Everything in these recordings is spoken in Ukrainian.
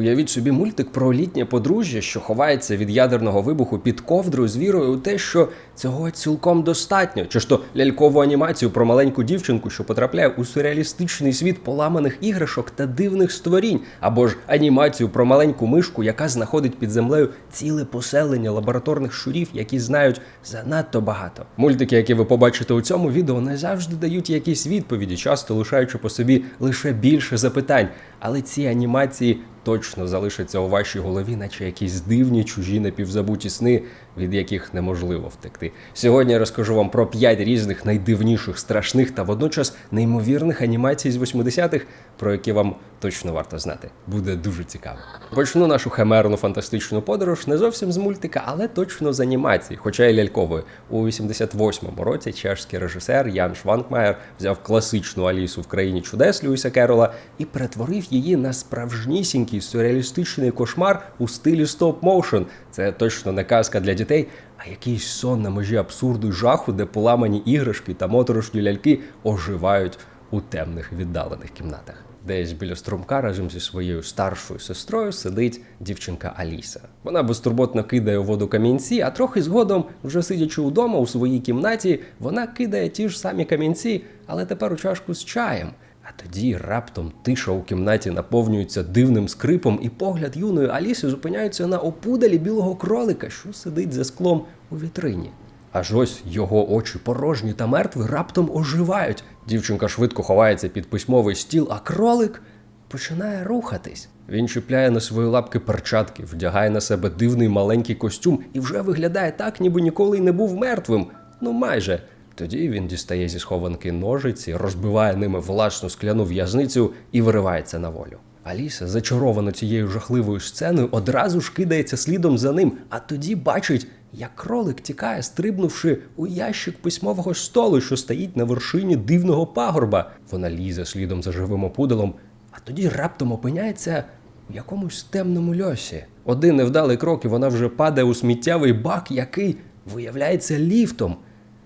Уявіть собі мультик про літнє подружжя, що ховається від ядерного вибуху під ковдрою з вірою у те, що цього цілком достатньо. Чи ж то лялькову анімацію про маленьку дівчинку, що потрапляє у сюрреалістичний світ поламаних іграшок та дивних створінь, або ж анімацію про маленьку мишку, яка знаходить під землею ціле поселення лабораторних щурів, які знають занадто багато. Мультики, які ви побачите у цьому відео, не завжди дають якісь відповіді, часто лишаючи по собі лише більше запитань. Але ці анімації точно залишаться у вашій голові, наче якісь дивні чужі напівзабуті сни, від яких неможливо втекти. Сьогодні я розкажу вам про п'ять різних найдивніших, страшних та водночас неймовірних анімацій з 80-х, про які вам точно варто знати. Буде дуже цікаво. Почну нашу химерну фантастичну подорож не зовсім з мультика, але точно з анімації, хоча й лялькової. У 88-му році чешський режисер Ян Шванкмаєр взяв класичну Алісу в країні чудес Льюіса Керола і перетворив її на справжнісінький сюрреалістичний кошмар у стилі стоп-моушен. Це точно не казка для дітей, а якийсь сон на межі абсурду й жаху, де поламані іграшки та моторошні ляльки оживають у темних віддалених кімнатах. Десь біля струмка разом зі своєю старшою сестрою сидить дівчинка Аліса. Вона безтурботно кидає у воду камінці, а трохи згодом, вже сидячи вдома у своїй кімнаті, вона кидає ті ж самі камінці, але тепер у чашку з чаєм. А тоді раптом тиша у кімнаті наповнюється дивним скрипом, і погляд юної Аліси зупиняється на опудалі білого кролика, що сидить за склом у вітрині. Аж ось його очі порожні та мертві раптом оживають. Дівчинка швидко ховається під письмовий стіл, а кролик починає рухатись. Він чіпляє на свої лапки перчатки, вдягає на себе дивний маленький костюм і вже виглядає так, ніби ніколи й не був мертвим. Ну майже. Тоді він дістає зі схованки ножиці, розбиває ними власну скляну в'язницю і виривається на волю. Аліса, зачарована цією жахливою сценою, одразу ж кидається слідом за ним, а тоді бачить, як кролик тікає, стрибнувши у ящик письмового столу, що стоїть на вершині дивного пагорба. Вона лізе слідом за живим опудалом, а тоді раптом опиняється у якомусь темному льосі. Один невдалий крок, і вона вже падає у сміттєвий бак, який виявляється ліфтом.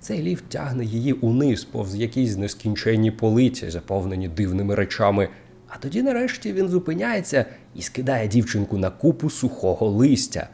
Цей ліфт тягне її униз, повз якісь нескінченні полиці, заповнені дивними речами. А тоді, нарешті, він зупиняється і скидає дівчинку на купу сухого листя.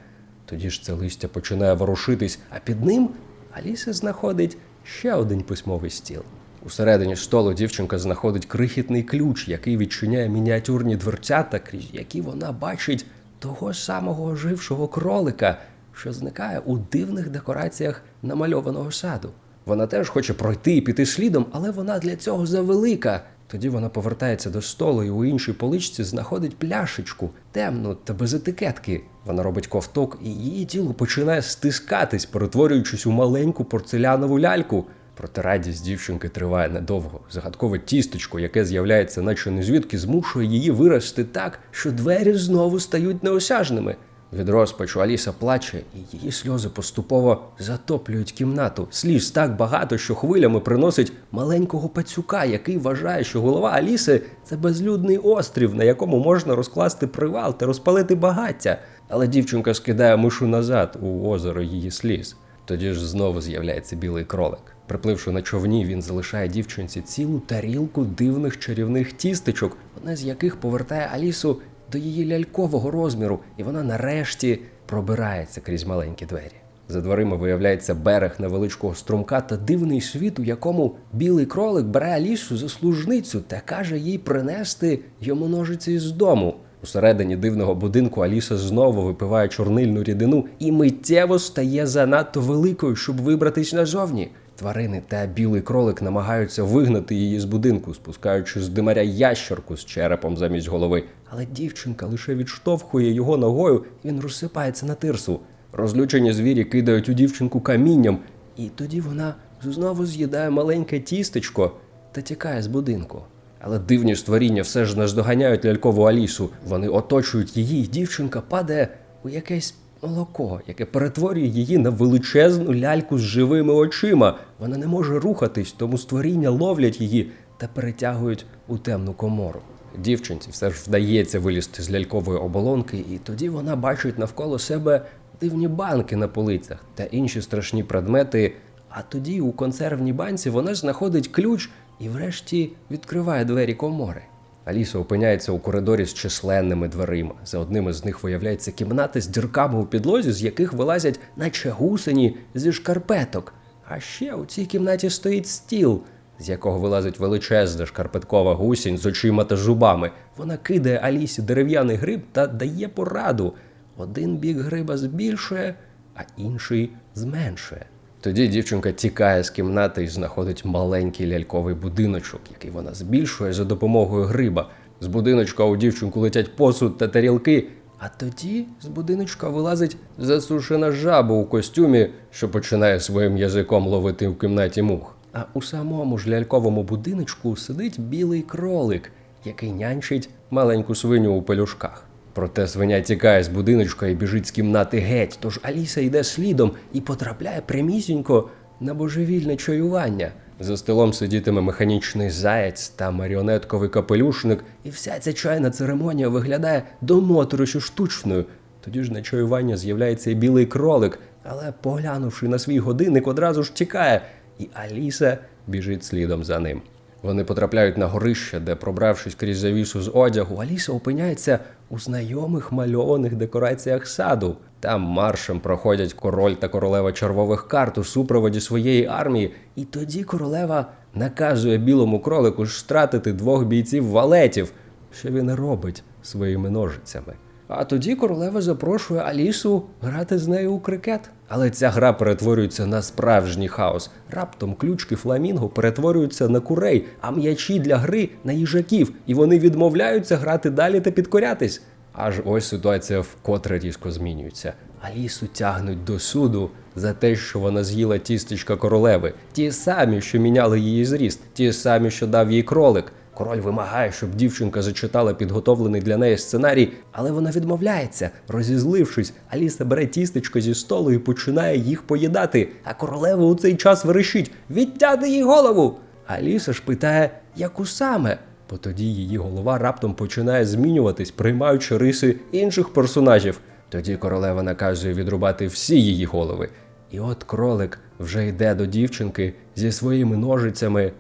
Тоді ж це листя починає ворушитись, а під ним Аліса знаходить ще один письмовий стіл. Усередині столу дівчинка знаходить крихітний ключ, який відчиняє мініатюрні дверцята, крізь які вона бачить того самого ожившого кролика, що зникає у дивних декораціях намальованого саду. Вона теж хоче пройти і піти слідом, але вона для цього завелика. Тоді вона повертається до столу і у іншій поличці знаходить пляшечку, темну та без етикетки. Вона робить ковток, і її тіло починає стискатись, перетворюючись у маленьку порцелянову ляльку. Проте радість дівчинки триває недовго. Загадкове тістечко, яке з'являється, наче не звідки, змушує її вирости так, що двері знову стають неосяжними. Від розпачу Аліса плаче, і її сльози поступово затоплюють кімнату. Сліз так багато, що хвилями приносить маленького пацюка, який вважає, що голова Аліси це безлюдний острів, на якому можна розкласти привал та розпалити багаття. Але дівчинка скидає мишу назад у озеро її сліз. Тоді ж знову з'являється білий кролик. Припливши на човні, він залишає дівчинці цілу тарілку дивних чарівних тістечок, одне з яких повертає Алісу до її лялькового розміру, і вона нарешті пробирається крізь маленькі двері. За дверима виявляється берег невеличкого струмка та дивний світ, у якому білий кролик бере Алісу за служницю та каже їй принести йому ножиці з дому. Усередині дивного будинку Аліса знову випиває чорнильну рідину і миттєво стає занадто великою, щоб вибратись назовні. Тварини та білий кролик намагаються вигнати її з будинку, спускаючи з димаря ящерку з черепом замість голови. Але дівчинка лише відштовхує його ногою, і він розсипається на тирсу. Розлючені звірі кидають у дівчинку камінням, і тоді вона знову з'їдає маленьке тістечко та тікає з будинку. Але дивні створіння все ж наздоганяють лялькову Алісу. Вони оточують її, і дівчинка падає у якесь молоко, яке перетворює її на величезну ляльку з живими очима. Вона не може рухатись, тому створіння ловлять її та перетягують у темну комору. Дівчинці все ж вдається вилізти з лялькової оболонки, і тоді вона бачить навколо себе дивні банки на полицях та інші страшні предмети. А тоді у консервній банці вона знаходить ключ і, врешті, відкриває двері комори. Аліса опиняється у коридорі з численними дверима. За одним із них виявляється кімната з дірками у підлозі, з яких вилазять, наче гусені зі шкарпеток. А ще у цій кімнаті стоїть стіл, з якого вилазить величезна шкарпеткова гусінь з очима та зубами. Вона кидає Алісі дерев'яний гриб та дає пораду. Один бік гриба збільшує, а інший зменшує. Тоді дівчинка тікає з кімнати і знаходить маленький ляльковий будиночок, який вона збільшує за допомогою гриба. З будиночка у дівчинку летять посуд та тарілки. А тоді з будиночка вилазить засушена жаба у костюмі, що починає своїм язиком ловити в кімнаті мух. А у самому ж ляльковому будиночку сидить білий кролик, який нянчить маленьку свиню у пелюшках. Проте свиня тікає з будиночка і біжить з кімнати геть, тож Аліса йде слідом і потрапляє прямісінько на божевільне чаювання. За столом сидітиме механічний заєць та маріонетковий капелюшник, і вся ця чайна церемонія виглядає до мотороші штучною. Тоді ж на чаювання з'являється і білий кролик, але, поглянувши на свій годинник, одразу ж тікає, і Аліса біжить слідом за ним. Вони потрапляють на горище, де, пробравшись крізь завісу з одягу, Аліса опиняється у знайомих мальованих декораціях саду. Там маршем проходять король та королева червових карт у супроводі своєї армії, і тоді королева наказує білому кролику стратити двох бійців валетів, що він робить своїми ножицями. А тоді королева запрошує Алісу грати з нею у крикет. Але ця гра перетворюється на справжній хаос. Раптом ключки фламінго перетворюються на курей, а м'ячі для гри на їжаків, і вони відмовляються грати далі та підкорятись. Аж ось ситуація вкотре різко змінюється. Алісу тягнуть до суду за те, що вона з'їла тістечка королеви, ті самі, що міняли її зріст, ті самі, що дав їй кролик. Король вимагає, щоб дівчинка зачитала підготовлений для неї сценарій, але вона відмовляється. Розізлившись, Аліса бере тістечко зі столу і починає їх поїдати. А королева у цей час верещить: відтяти їй голову! Аліса ж питає, яку саме? Бо тоді її голова раптом починає змінюватись, приймаючи риси інших персонажів. Тоді королева наказує відрубати всі її голови. І от кролик вже йде до дівчинки зі своїми ножицями.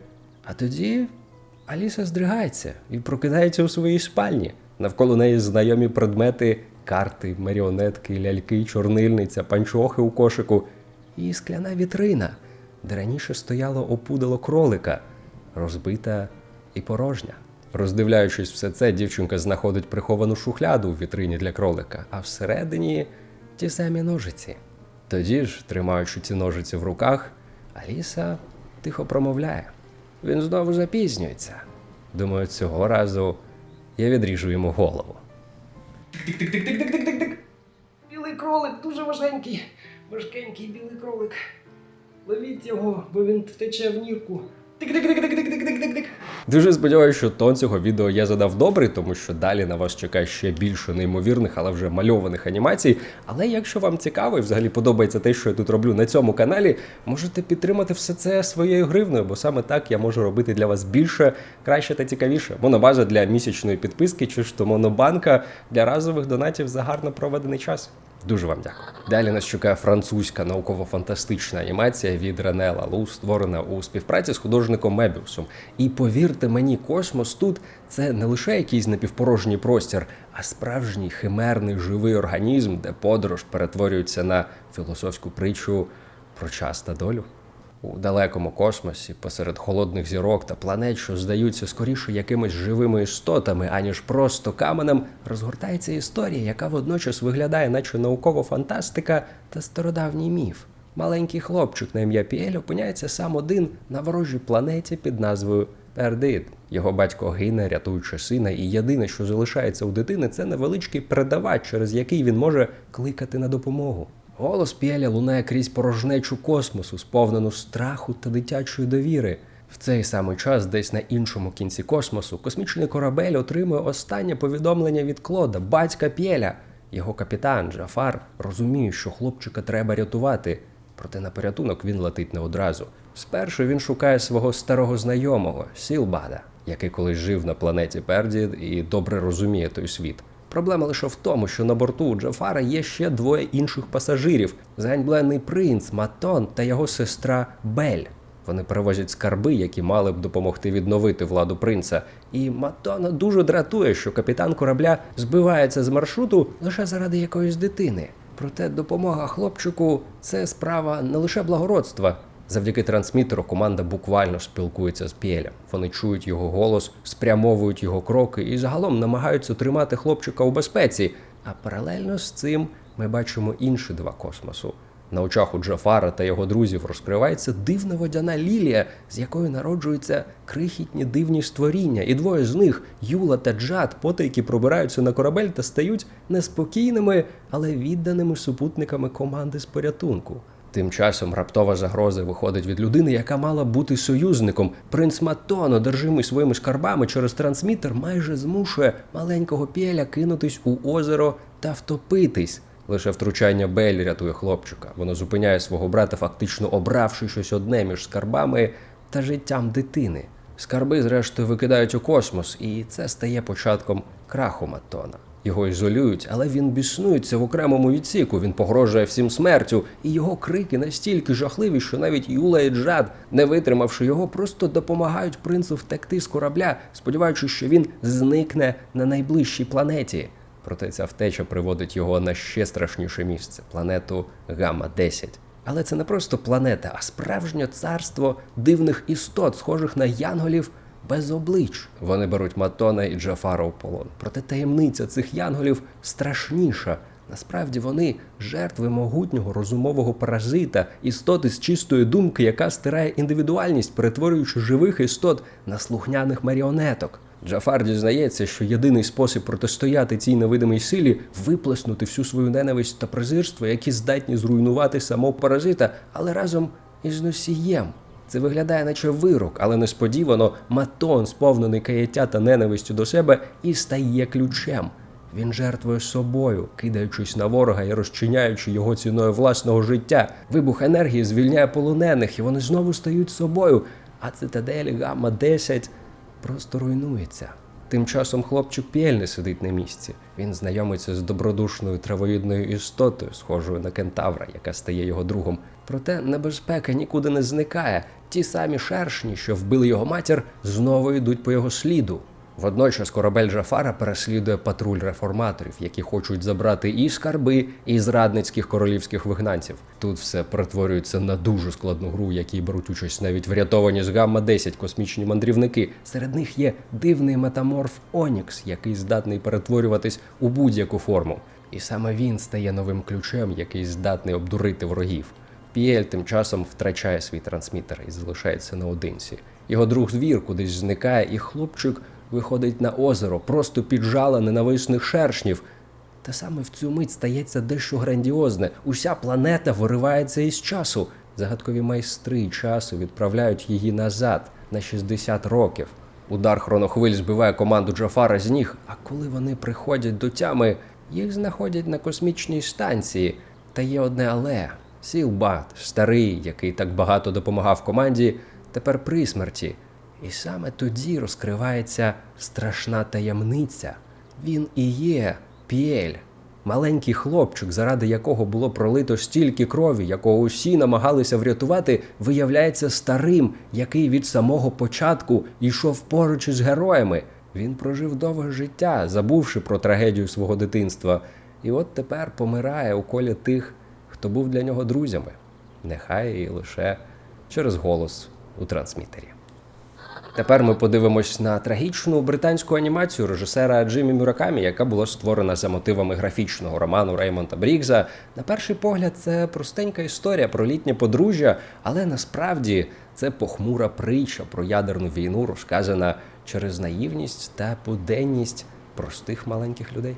А тоді Аліса здригається і прокидається у своїй спальні. Навколо неї знайомі предмети, карти, маріонетки, ляльки, чорнильниця, панчохи у кошику і скляна вітрина, де раніше стояло опудало кролика, розбита і порожня. Роздивляючись все це, дівчинка знаходить приховану шухляду у вітрині для кролика, а всередині ті самі ножиці. Тоді ж, тримаючи ці ножиці в руках, Аліса тихо промовляє. Він знову запізнюється. Думаю, цього разу я відріжу йому голову. Тик-тик-тик-тик-тик-тик-тик. Білий кролик дуже важенький. Важкенький білий кролик. Ловіть його, бо він втече в нірку. Тик-тик-тик-тик-тик-тик-тик-тик. Дуже сподіваюся, що тон цього відео я задав добрий, тому що далі на вас чекає ще більше неймовірних, але вже мальованих анімацій. Але якщо вам цікаво і взагалі подобається те, що я тут роблю на цьому каналі, можете підтримати все це своєю гривною, бо саме так я можу робити для вас більше, краще та цікавіше. Монобаза для місячної підписки, чи ж то монобанка для разових донатів за гарно проведений час. Дуже вам дякую. Далі нас чекає французька науково-фантастична анімація від Рене Лалу, створена у співпраці з художником Мебіусом. І повірте мені, космос тут це не лише якийсь напівпорожній простір, а справжній химерний живий організм, де подорож перетворюється на філософську притчу про час та долю. У далекому космосі, посеред холодних зірок та планет, що здаються скоріше якимись живими істотами, аніж просто каменем, розгортається історія, яка водночас виглядає, наче наукова фантастика та стародавній міф. Маленький хлопчик на ім'я Піель опиняється сам один на ворожій планеті під назвою Пердит. Його батько гине, рятуючи сина, і єдине, що залишається у дитини, це невеличкий передавач, через який він може кликати на допомогу. Голос Піеля лунає крізь порожнечу космосу, сповнену страху та дитячої довіри. В цей самий час, десь на іншому кінці космосу, космічний корабель отримує останнє повідомлення від Клода, батька П'єля. Його капітан Джафар розуміє, що хлопчика треба рятувати, проте на порятунок він летить не одразу. Спершу він шукає свого старого знайомого Сілбада, який колись жив на планеті Пердід і добре розуміє той світ. Проблема лише в тому, що на борту у Джафара є ще двоє інших пасажирів: заганьблений принц Матон та його сестра Бель. Вони перевозять скарби, які мали б допомогти відновити владу принца. І Матона дуже дратує, що капітан корабля збивається з маршруту лише заради якоїсь дитини. Проте допомога хлопчику це справа не лише благородства. Завдяки трансмітеру команда буквально спілкується з Піелем. Вони чують його голос, спрямовують його кроки і загалом намагаються тримати хлопчика у безпеці. А паралельно з цим ми бачимо інші два космосу. На очах у Джафара та його друзів розкривається дивна водяна лілія, з якої народжуються крихітні дивні створіння, і двоє з них, Юла та Джад, потайки пробираються на корабель та стають неспокійними, але відданими супутниками команди з порятунку. Тим часом раптова загроза виходить від людини, яка мала бути союзником. Принц Матон, одержимий своїми скарбами через трансмітер, майже змушує маленького пєля кинутись у озеро та втопитись. Лише втручання Беллі рятує хлопчика. Воно зупиняє свого брата, фактично обравши щось одне між скарбами та життям дитини. Скарби, зрештою, викидають у космос, і це стає початком краху Матона. Його ізолюють, але він біснується в окремому відсіку. Він погрожує всім смертю, і його крики настільки жахливі, що навіть Юла і Джад, не витримавши його, просто допомагають принцу втекти з корабля, сподіваючись, що він зникне на найближчій планеті. Проте ця втеча приводить його на ще страшніше місце планету Гамма 10 Але це не просто планета, а справжнє царство дивних істот, схожих на янголів без облич. Вони беруть Матона і Джафара у полон. Проте таємниця цих янголів страшніша. Насправді вони жертви могутнього розумового паразита, істоти з чистої думки, яка стирає індивідуальність, перетворюючи живих істот на слухняних маріонеток. Джафар дізнається, що єдиний спосіб протистояти цій невидимій силі виплеснути всю свою ненависть та презирство, які здатні зруйнувати самого паразита, але разом із носієм. Це виглядає, наче вирок, але несподівано Матон, сповнений каяття та ненавистю до себе, і стає ключем. Він жертвує собою, кидаючись на ворога і розчиняючи його ціною власного життя. Вибух енергії звільняє полонених, і вони знову стають собою. А цитадель Гамма 10 просто руйнується. Тим часом хлопчик Піель сидить на місці. Він знайомиться з добродушною травоїдною істотою, схожою на кентавра, яка стає його другом. Проте небезпека нікуди не зникає. Ті самі шершні, що вбили його матір, знову йдуть по його сліду. Водночас корабель Джафара переслідує патруль реформаторів, які хочуть забрати і скарби, і зрадницьких королівських вигнанців. Тут все перетворюється на дуже складну гру, в якій беруть участь навіть врятовані з гамма 10 космічні мандрівники. Серед них є дивний метаморф Онікс, який здатний перетворюватись у будь-яку форму. І саме він стає новим ключем, який здатний обдурити ворогів. Піель тим часом втрачає свій трансмітер і залишається наодинці. Його друг звір кудись зникає, і хлопчик виходить на озеро, просто піджала ненависних шершнів. Та саме в цю мить стається дещо грандіозне. Уся планета виривається із часу. Загадкові майстри часу відправляють її назад на 60 років. Удар хронохвиль збиває команду Джафара з ніг, а коли вони приходять до тями, їх знаходять на космічній станції. Та є одне але. Сілбат, старий, який так багато допомагав команді, тепер при смерті. І саме тоді розкривається страшна таємниця. Він і є Піель, маленький хлопчик, заради якого було пролито стільки крові, якого усі намагалися врятувати, виявляється старим, який від самого початку йшов поруч із героями. Він прожив довге життя, забувши про трагедію свого дитинства, і от тепер помирає у колі тих, хто був для нього друзями. Нехай і лише через голос у трансмітері. Тепер ми подивимось на трагічну британську анімацію режисера Джиммі Мюракамі, яка була створена за мотивами графічного роману Реймонта Брігза. На перший погляд, це простенька історія про літнє подружжя, але насправді це похмура притча про ядерну війну, розказана через наївність та буденність простих маленьких людей.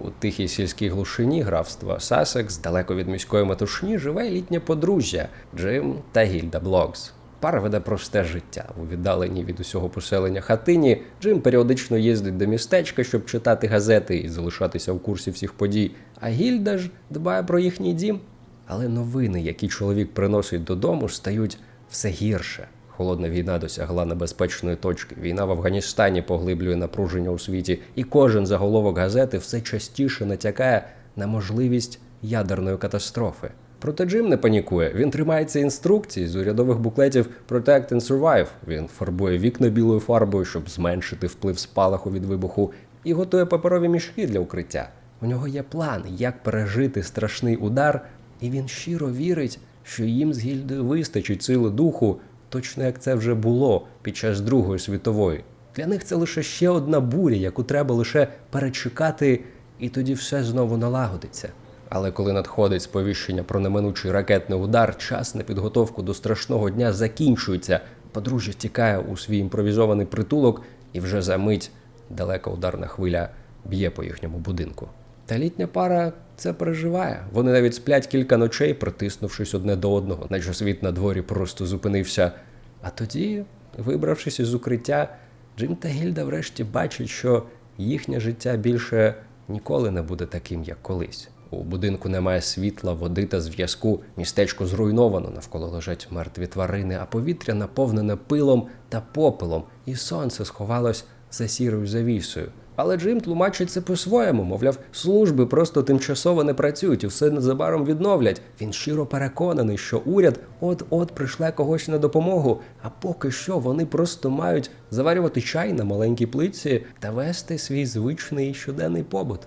У тихій сільській глушині графства Сасекс, далеко від міської метушні, живе літнє подружжя Джим та Гільда Блокс. Пара веде просте життя у віддаленій від усього поселення хатині. Джим періодично їздить до містечка, щоб читати газети і залишатися в курсі всіх подій. А Гільда ж дбає про їхній дім. Але новини, які чоловік приносить додому, стають все гірше. Холодна війна досягла небезпечної точки. Війна в Афганістані поглиблює напруження у світі, і кожен заголовок газети все частіше натякає на можливість ядерної катастрофи. Проте Джим не панікує. Він тримається інструкцій з урядових буклетів Protect and Survive. Він фарбує вікна білою фарбою, щоб зменшити вплив спалаху від вибуху, і готує паперові мішки для укриття. У нього є план, як пережити страшний удар, і він щиро вірить, що їм з гільдою вистачить сили духу, точно як це вже було під час Другої світової. Для них це лише ще одна буря, яку треба лише перечекати, і тоді все знову налагодиться. Але коли надходить сповіщення про неминучий ракетний удар, час на підготовку до страшного дня закінчується. Подружжя тікає у свій імпровізований притулок, і вже за мить далека ударна хвиля б'є по їхньому будинку. Та літня пара це переживає. Вони навіть сплять кілька ночей, притиснувшись одне до одного, наче світ на дворі просто зупинився. А тоді, вибравшись із укриття, Джим та Гільда врешті бачать, що їхнє життя більше ніколи не буде таким, як колись. У будинку немає світла, води та зв'язку. Містечко зруйновано, навколо лежать мертві тварини, а повітря наповнене пилом та попелом, і сонце сховалось за сірою завісою. Але Джим тлумачить це по-своєму, мовляв, служби просто тимчасово не працюють і все незабаром відновлять. Він щиро переконаний, що уряд от-от прийшле когось на допомогу, а поки що вони просто мають заварювати чай на маленькій плитці та вести свій звичний щоденний побут.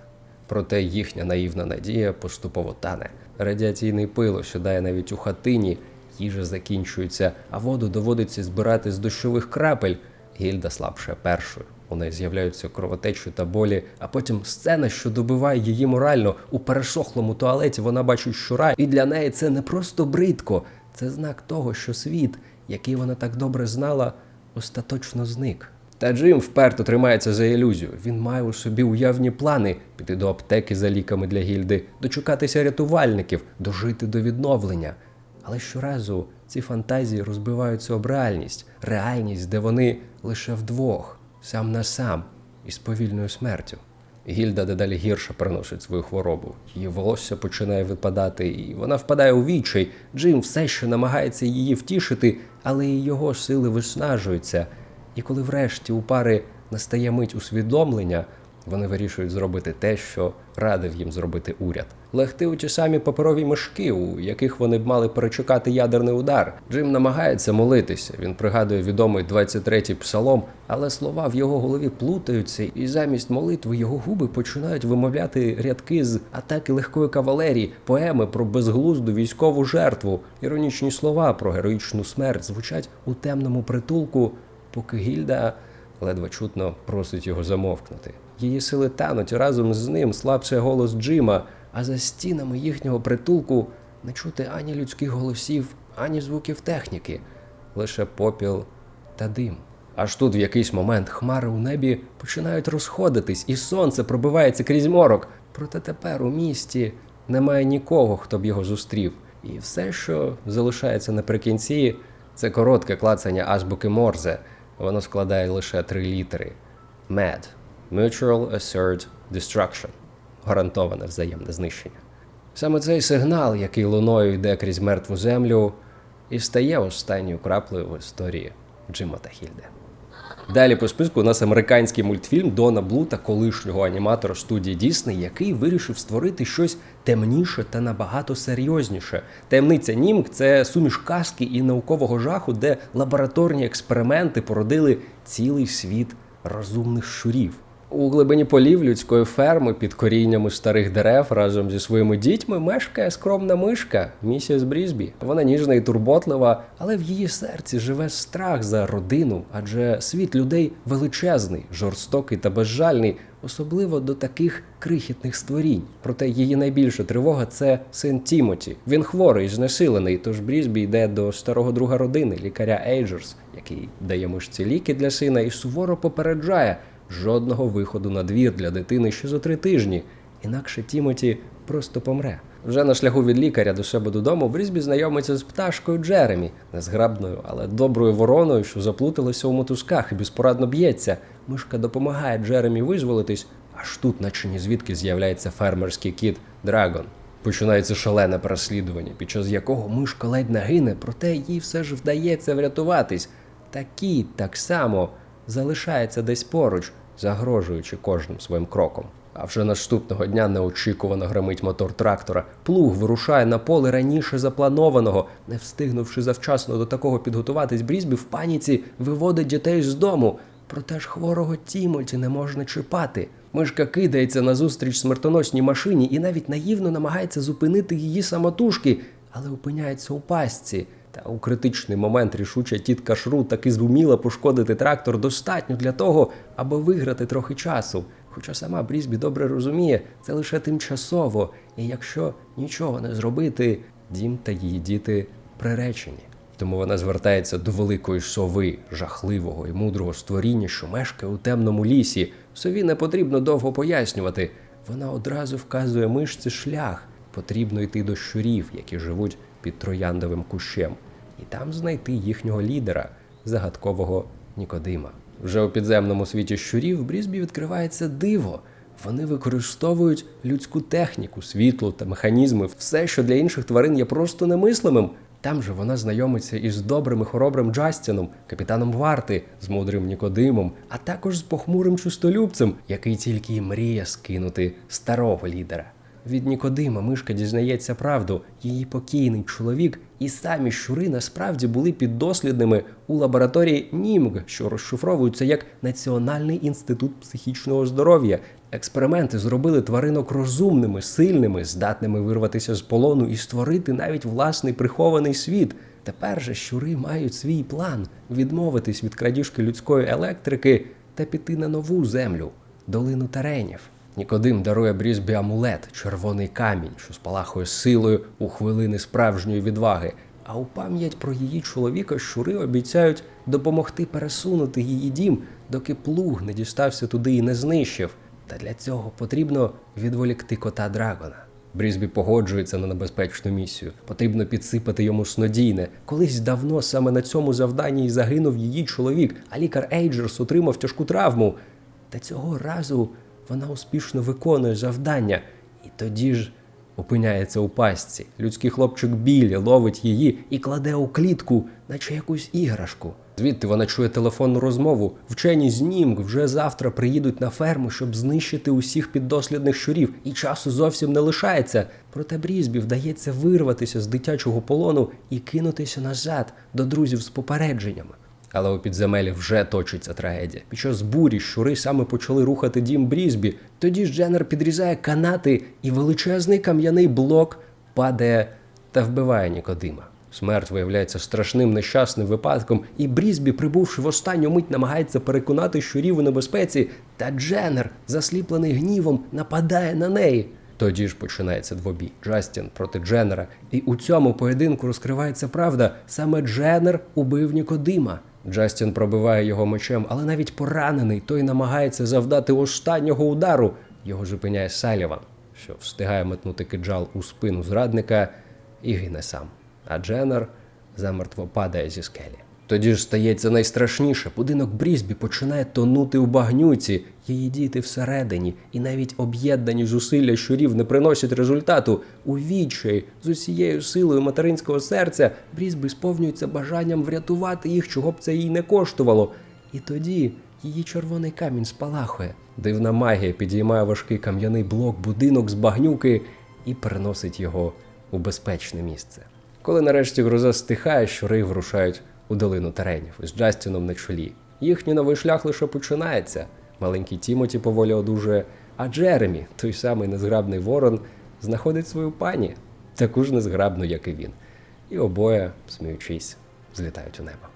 Проте їхня наївна надія поступово тане. Радіаційний пил осідає навіть у хатині, їжа закінчується, а воду доводиться збирати з дощових крапель. Гільда слабше першою. У неї з'являються кровотечі та болі, а потім сцена, що добиває її морально у пересохлому туалеті. Вона бачить щура, і для неї це не просто бридко, це знак того, що світ, який вона так добре знала, остаточно зник. Та Джим вперто тримається за ілюзію. Він має у собі уявні плани піти до аптеки за ліками для гільди, дочекатися рятувальників, дожити до відновлення. Але щоразу ці фантазії розбиваються об реальність, реальність, де вони лише вдвох, сам на сам, із повільною смертю. Гільда дедалі гірше переносить свою хворобу. Її волосся починає випадати, і вона впадає у відчай. Джим все ще намагається її втішити, але і його сили виснажуються. І коли врешті у пари настає мить усвідомлення, вони вирішують зробити те, що радив їм зробити уряд. Легти у ті самі паперові мішки, у яких вони б мали перечекати ядерний удар. Джим намагається молитися. Він пригадує відомий 23-й псалом, але слова в його голові плутаються, і замість молитви його губи починають вимовляти рядки з атаки легкої кавалерії, поеми про безглузду військову жертву, іронічні слова про героїчну смерть звучать у темному притулку, поки гільда ледве чутно просить його замовкнути. Її сили тануть разом з ним слабше голос Джима, а за стінами їхнього притулку не чути ані людських голосів, ані звуків техніки, лише попіл та дим. Аж тут в якийсь момент хмари у небі починають розходитись, і сонце пробивається крізь морок. Проте тепер у місті немає нікого, хто б його зустрів. І все, що залишається наприкінці, це коротке клацання азбуки Морзе. Воно складає лише три літери: MAD – Mutual Assured Destruction гарантоване взаємне знищення. Саме цей сигнал, який луною йде крізь мертву землю, і стає останньою краплею в історії Джима та Хільди. Далі по списку у нас американський мультфільм Дона Блута, колишнього аніматора студії Дісней, який вирішив створити щось темніше та набагато серйозніше. Таємниця Німк це суміш казки і наукового жаху, де лабораторні експерименти породили цілий світ розумних щурів. У глибині полів людської ферми під коріннями старих дерев разом зі своїми дітьми мешкає скромна мишка місіс Брізбі. Вона ніжна і турботлива, але в її серці живе страх за родину, адже світ людей величезний, жорстокий та безжальний, особливо до таких крихітних створінь. Проте її найбільша тривога це син Тімоті. Він хворий, знесилений, тож Брізбі йде до старого друга родини, лікаря Ейджерс, який дає мишці ліки для сина і суворо попереджає жодного виходу на двір для дитини ще за три тижні, інакше Тімоті просто помре. Вже на шляху від лікаря до себе додому Брізбі знайомиться з пташкою Джеремі, незграбною, але доброю вороною, що заплуталася у мотузках і безпорадно б'ється. Мишка допомагає Джеремі визволитись, аж тут, наче ні звідки з'являється фермерський кіт Драгон. Починається шалене переслідування, під час якого мишка ледь нагине, проте їй все ж вдається врятуватись. Та так само залишається десь поруч, загрожуючи кожним своїм кроком. А вже наступного дня неочікувано гримить мотор трактора. Плуг вирушає на поле раніше запланованого. Не встигнувши завчасно до такого підготуватись, Брізбі в паніці виводить дітей з дому. Проте ж хворого Тімоті не можна чіпати. Мишка кидається назустріч смертоносній машині і навіть наївно намагається зупинити її самотужки, але опиняється у пастці. Та у критичний момент рішуча тітка Шру таки зуміла пошкодити трактор достатньо для того, аби виграти трохи часу. Хоча сама Брізбі добре розуміє, це лише тимчасово, і якщо нічого не зробити, дім та її діти приречені. Тому вона звертається до великої сови, жахливого і мудрого створіння, що мешкає у темному лісі. Сові не потрібно довго пояснювати. Вона одразу вказує мишці шлях. Потрібно йти до щурів, які живуть під трояндовим кущем, і там знайти їхнього лідера, загадкового Нікодима. Вже у підземному світі щурів в Брізбі відкривається диво. Вони використовують людську техніку, світло та механізми, все, що для інших тварин є просто немислимим. Там же вона знайомиться із добрим і хоробрим Джастіном, капітаном варти, з мудрим Нікодимом, а також з похмурим чистолюбцем, який тільки й мріє скинути старого лідера. Від Нікодима мишка дізнається правду. Її покійний чоловік і самі щури насправді були піддослідними у лабораторії НІМГ, що розшифровується як Національний інститут психічного здоров'я. Експерименти зробили тваринок розумними, сильними, здатними вирватися з полону і створити навіть власний прихований світ. Тепер же щури мають свій план відмовитись від крадіжки людської електрики та піти на нову землю долину теренів. Нікодим дарує Брізбі амулет, червоний камінь, що спалахує силою у хвилини справжньої відваги. А у пам'ять про її чоловіка щури обіцяють допомогти пересунути її дім, доки плуг не дістався туди і не знищив. Та для цього потрібно відволікти кота Драгона. Брізбі погоджується на небезпечну місію. Потрібно підсипати йому снодійне. Колись давно саме на цьому завданні і загинув її чоловік, а лікар Ейджерс отримав тяжку травму. Та цього разу вона успішно виконує завдання, і тоді ж опиняється у пастці. Людський хлопчик Білі ловить її і кладе у клітку, наче якусь іграшку. Звідти вона чує телефонну розмову. Вчені з Німг вже завтра приїдуть на ферму, щоб знищити усіх піддослідних щурів, і часу зовсім не лишається. Проте Брізбі вдається вирватися з дитячого полону і кинутися назад до друзів з попередженнями. Але у підземелі вже точиться трагедія. Під час бурі щури саме почали рухати дім Брізбі. Тоді ж Дженнер підрізає канати, і величезний кам'яний блок падає та вбиває Нікодима. Смерть виявляється страшним нещасним випадком, і Брізбі, прибувши в останню мить, намагається переконати щурів у небезпеці, та Дженнер, засліплений гнівом, нападає на неї. Тоді ж починається двобій Джастін проти Дженнера, і у цьому поєдинку розкривається правда. Саме Дженнер убив Нікодима. Джастін пробиває його мечем, але навіть поранений той намагається завдати останнього удару. Його зупиняє Саліван, що встигає метнути киджал у спину зрадника і гине сам. А Дженнер замертво падає зі скелі. Тоді ж стається найстрашніше. Будинок Брізбі починає тонути у багнюці. Її діти всередині, і навіть об'єднані зусилля щурів не приносять результату. У відчаї з усією силою материнського серця Брізбі сповнюється бажанням врятувати їх, чого б це їй не коштувало. І тоді її червоний камінь спалахує. Дивна магія підіймає важкий кам'яний блок, будинок з багнюки і переносить його у безпечне місце. Коли нарешті гроза стихає, щури вирушають у долину теренів із Джастіном на чолі. Їхній новий шлях лише починається. Маленький Тімоті поволі одужує, а Джеремі, той самий незграбний ворон, знаходить свою пані, таку ж незграбну, як і він. І обоє, сміючись, злітають у небо.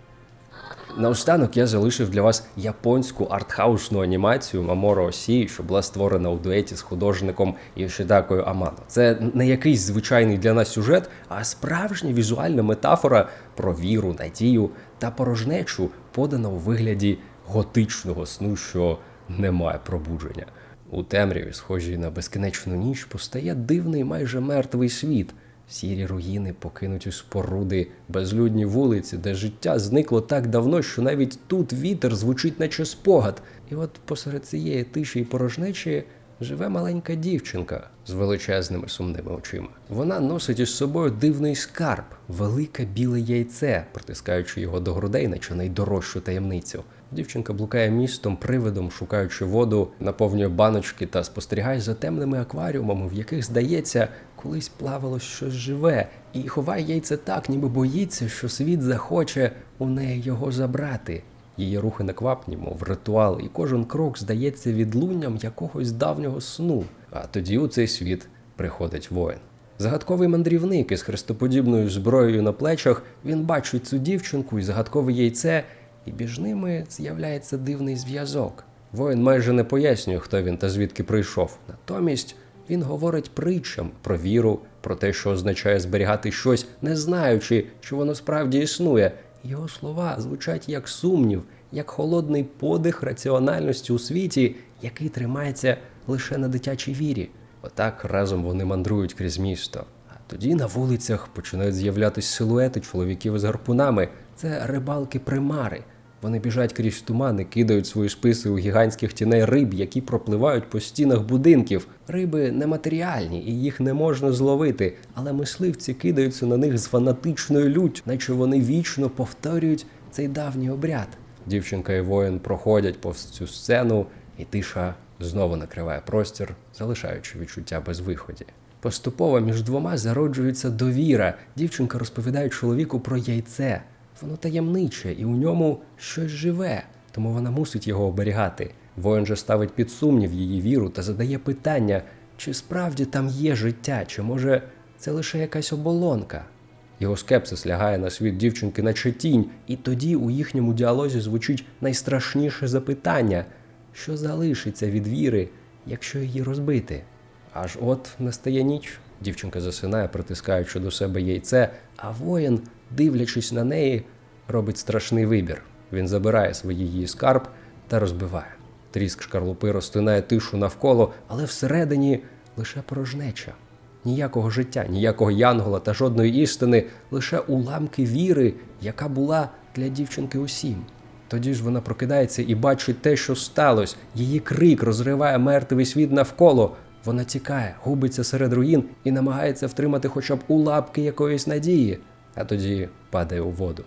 Наостанок я залишив для вас японську артхаусну анімацію Маморо Осі, що була створена у дуеті з художником Йошидакою Амано. Це не якийсь звичайний для нас сюжет, а справжня візуальна метафора про віру, надію та порожнечу, подана у вигляді готичного сну, що не має пробудження. У темряві, схожій на безкінечну ніч, постає дивний майже мертвий світ. Сірі руїни, покинуті споруди, безлюдні вулиці, де життя зникло так давно, що навіть тут вітер звучить, наче спогад. І от посеред цієї тиші й порожнечі живе маленька дівчинка з величезними сумними очима. Вона носить із собою дивний скарб, велике біле яйце, притискаючи його до грудей, наче найдорожчу таємницю. Дівчинка блукає містом, привидом, шукаючи воду, наповнює баночки та спостерігає за темними акваріумами, в яких, здається, колись плавало щось живе, і ховає яйце так, ніби боїться, що світ захоче у неї його забрати. Її рухи неквапні, мов ритуал, і кожен крок здається відлунням якогось давнього сну. А тоді у цей світ приходить воїн. Загадковий мандрівник із хрестоподібною зброєю на плечах він бачить цю дівчинку і загадкове яйце, і між ними з'являється дивний зв'язок. Воїн майже не пояснює, хто він та звідки прийшов. Натомість він говорить притчам про віру, про те, що означає зберігати щось, не знаючи, що воно справді існує. Його слова звучать як сумнів, як холодний подих раціональності у світі, який тримається лише на дитячій вірі. Отак разом вони мандрують крізь місто. А тоді на вулицях починають з'являтись силуети чоловіків із гарпунами. Це рибалки-примари. Вони біжать крізь тумани, кидають свої списи у гігантських тіней риб, які пропливають по стінах будинків. Риби нематеріальні і їх не можна зловити, але мисливці кидаються на них з фанатичною лють, наче вони вічно повторюють цей давній обряд. Дівчинка і воїн проходять повз цю сцену, і тиша знову накриває простір, залишаючи відчуття безвиході. Поступово між двома зароджується довіра. Дівчинка розповідає чоловіку про яйце. Воно таємниче, і у ньому щось живе, тому вона мусить його оберігати. Воїн же ставить під сумнів її віру та задає питання, чи справді там є життя, чи може це лише якась оболонка. Його скепсис лягає на світ дівчинки наче тінь, і тоді у їхньому діалозі звучить найстрашніше запитання: що залишиться від віри, якщо її розбити? Аж от настає ніч. Дівчинка засинає, притискаючи до себе яйце, а воїн, дивлячись на неї, робить страшний вибір. Він забирає свій її скарб та розбиває. Тріск шкарлупи розтинає тишу навколо, але всередині лише порожнеча. Ніякого життя, ніякого янгола та жодної істини, лише уламки віри, яка була для дівчинки усім. Тоді ж вона прокидається і бачить те, що сталося. Її крик розриває мертвий світ навколо. Вона тікає, губиться серед руїн і намагається втримати хоча б улапки якоїсь надії, а тоді падає у воду.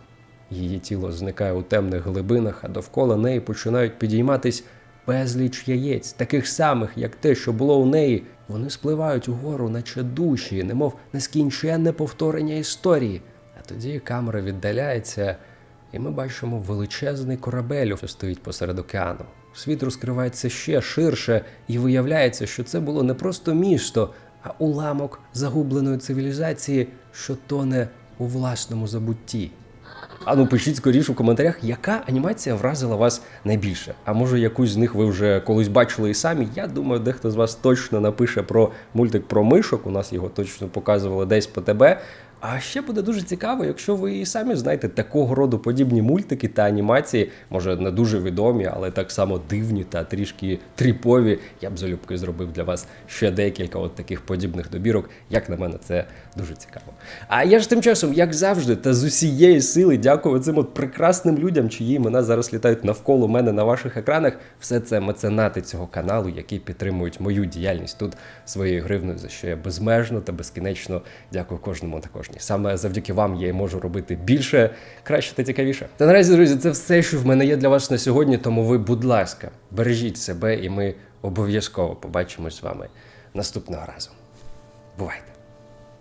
Її тіло зникає у темних глибинах, а довкола неї починають підійматись безліч яєць, таких самих, як те, що було у неї. Вони спливають угору, наче душі, немов нескінченне повторення історії. А тоді камера віддаляється, і ми бачимо величезний корабель, що стоїть посеред океану. Світ розкривається ще ширше, і виявляється, що це було не просто місто, а уламок загубленої цивілізації, що тоне у власному забутті. А ну пишіть скоріше у коментарях, яка анімація вразила вас найбільше. А може якусь з них ви вже колись бачили і самі. Я думаю, дехто з вас точно напише про мультик про мишок. У нас його точно показували десь по тебе. А ще буде дуже цікаво, якщо ви і самі знаєте такого роду подібні мультики та анімації, може не дуже відомі, але так само дивні та трішки тріпові. Я б залюбки зробив для вас ще декілька от таких подібних добірок. Як на мене, це дуже цікаво. А я ж тим часом, як завжди, та з усієї сили дякую цим от прекрасним людям, чиї імена зараз літають навколо мене на ваших екранах. Все це меценати цього каналу, які підтримують мою діяльність тут своєю гривною, за що я безмежно та безкінечно дякую кожному та кожній. Саме завдяки вам я можу робити більше, краще та цікавіше. Та наразі, друзі, це все, що в мене є для вас на сьогодні. Тому ви, будь ласка, бережіть себе, і ми обов'язково побачимось з вами наступного разу. Бувайте!